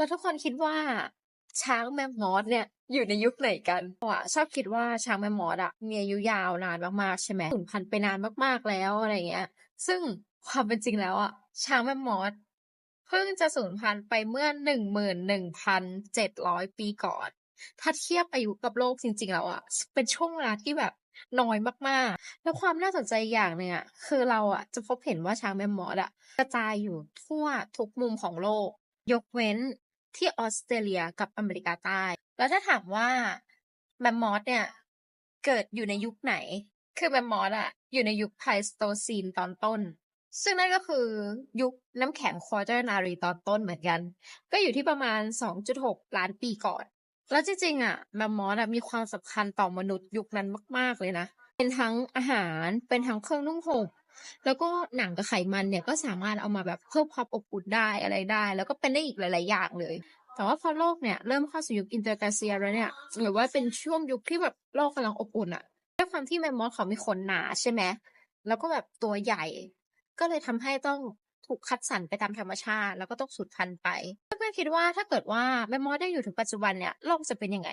แล้วทุกคนคิดว่าช้างแมมมอธเนี่ยอยู่ในยุคไหนกัน?เราอะชอบคิดว่าช้างแมมมอธอะมีอายุยาวนานมากๆใช่ไหมสูญพันธุ์ไปนานมากๆแล้วอะไรเงี้ย ซึ่งความเป็นจริงแล้วอะช้างแมมมอธเพิ่งจะสูญพันธุ์ไปเมื่อ11,700ปีก่อน ถ้าเทียบอายุกับโลกจริง ๆ แล้วอะเป็นช่วงเวลาที่แบบน้อยมากๆ แล้วความน่าสนใจอย่างหนึ่งอะคือเราอะจะพบเห็นว่าช้างแมมมอธอะกระจายอยู่ทั่วทุกมุมของโลก ยกเว้น ที่ออสเตรเลียกับอเมริกาใต้ แล้วถ้าถามว่าแมมมอธเนี่ย เกิดอยู่ในยุคไหน คือแมมมอธอะอยู่ในยุค Pleistocene ตอนต้น ซึ่งนั่นก็คือยุคน้ำแข็ง Quaternary ตอนต้นเหมือนกัน ก็อยู่ที่ประมาณ 2.6 ล้านปีก่อน แล้วจริงๆอะแมมมอธอะมีความสำคัญต่อมนุษย์ยุคนั้นมาก ๆเลยนะ เป็นทั้งอาหาร เป็นทั้งเครื่องนุ่งห่ม แล้วก็หนังกับไขมันเนี่ยก็สามารถเอามาแบบเพิ่มความอบอุ่นได้อะไรได้ แล้วก็เป็นได้อีกหลาย ๆ อย่างเลย แต่ว่าพอโลกเนี่ยเริ่มเข้าสู่ยุค Interglacial แล้วเนี่ยหรือว่าเป็นช่วงยุคที่แบบโลกกำลังอบอุ่นอะด้วยความที่แมมมอธเขามีขนหนาใช่ไหมแล้วก็แบบตัวใหญ่ ก็เลยทำให้ต้องถูกคัดสรรไปตามธรรมชาติ แล้วก็ต้องสูญพันธุ์ไปเพื่อนๆคิดว่าถ้าเกิดว่าแมมมอธยังอยู่ถึงปัจจุบันเนี่ยโลกจะเป็นยังไง?